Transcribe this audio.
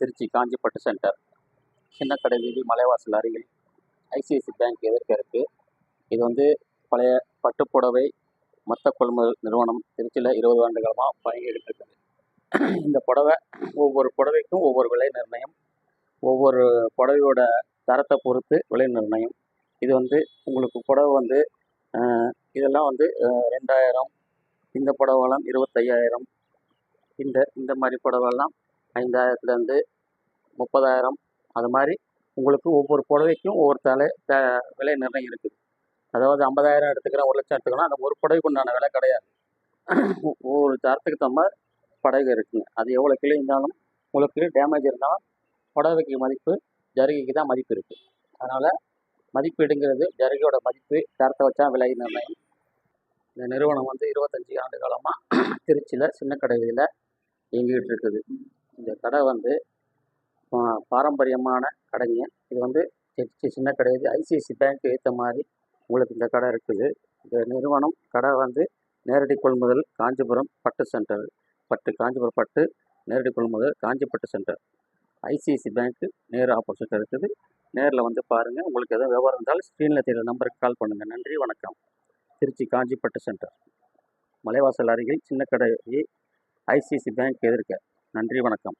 Trichy Kanchipattu centre Chinnakadai வீதி மலைவாசல் அருகில் ICICI bank எதிர்க்க இருக்குது இது வந்து பழைய பட்டுப்புடவை மொத்த கொள்முதல் நிறுவனம் திருச்சியில் இருபது ஆண்டுகளமாக காலமாக இருக்குது. இந்த புடவை ஒவ்வொரு புடவைக்கும் ஒவ்வொரு விலை நிர்ணயம். ஒவ்வொரு புடவையோட தரத்தை பொறுத்து விலை நிர்ணயம். இது வந்து உங்களுக்கு புடவை வந்து இதெல்லாம் வந்து ரெண்டாயிரம் இந்த புடவைலாம் இருபத்தையாயிரம். இந்த இந்த மாதிரி புடவைலாம் ஐந்தாயிரத்துலேருந்து முப்பதாயிரம். அது மாதிரி உங்களுக்கு ஒவ்வொரு புடவைக்கும் ஒவ்வொரு தலை த விலை நிர்ணயம் இருக்குது. அதாவது ஐம்பதாயிரம் எடுத்துக்கிறேன் ஒரு லட்சம் எடுத்துக்கலாம் அந்த ஒரு புடவைக்கு உண்டான விலை கிடையாது. ஒவ்வொரு தரத்துக்கு தகுந்த புடவை இருக்குங்க. அது எவ்வளோ கிலோ இருந்தாலும் உங்களுக்கு டேமேஜ் இருந்தாலும் புடவைக்கு மதிப்பு ஜருகைக்கு தான் மதிப்பு இருக்குது அதனால் மதிப்பீடுங்கிறது ஜருகையோட மதிப்பு தரத்தை வச்சா விலை நிர்ணயம். இந்த நிறுவனம் வந்து இருபத்தஞ்சி ஆண்டு காலமாக திருச்சியில் சின்ன கடைகளில் இயங்கிக்கிட்டு இருக்குது. இந்த கடை வந்து பாரம்பரியமான கடைங்க. இது வந்து திருச்சி சின்ன கடை ஐசிஐசி பேங்க் ஏற்ற மாதிரி உங்களுக்கு இந்த கடை இருக்குது. இந்த நிறுவனம் கடை வந்து நேரடி கொள்முதல் காஞ்சிபுரம் பட்டு சென்டர் பட்டு காஞ்சிபுரம் பட்டு நேரடி கொள்முதல் காஞ்சிப்பட்டு சென்டர் ஐசிஐசி பேங்க்கு நேர் ஆப்போசிட் இருக்குது. நேரில் வந்து பாருங்கள் உங்களுக்கு எதுவும் விவரம் இருந்தாலும் ஸ்க்ரீனில் தெரியுற நம்பருக்கு கால் பண்ணுங்கள் நன்றி வணக்கம். திருச்சி காஞ்சிப்பட்டு சென்டர் மலைவாசல் அருகில் சின்ன கடை ஐசிஐசி பேங்க் எதிர்க்க. நன்றி வணக்கம்.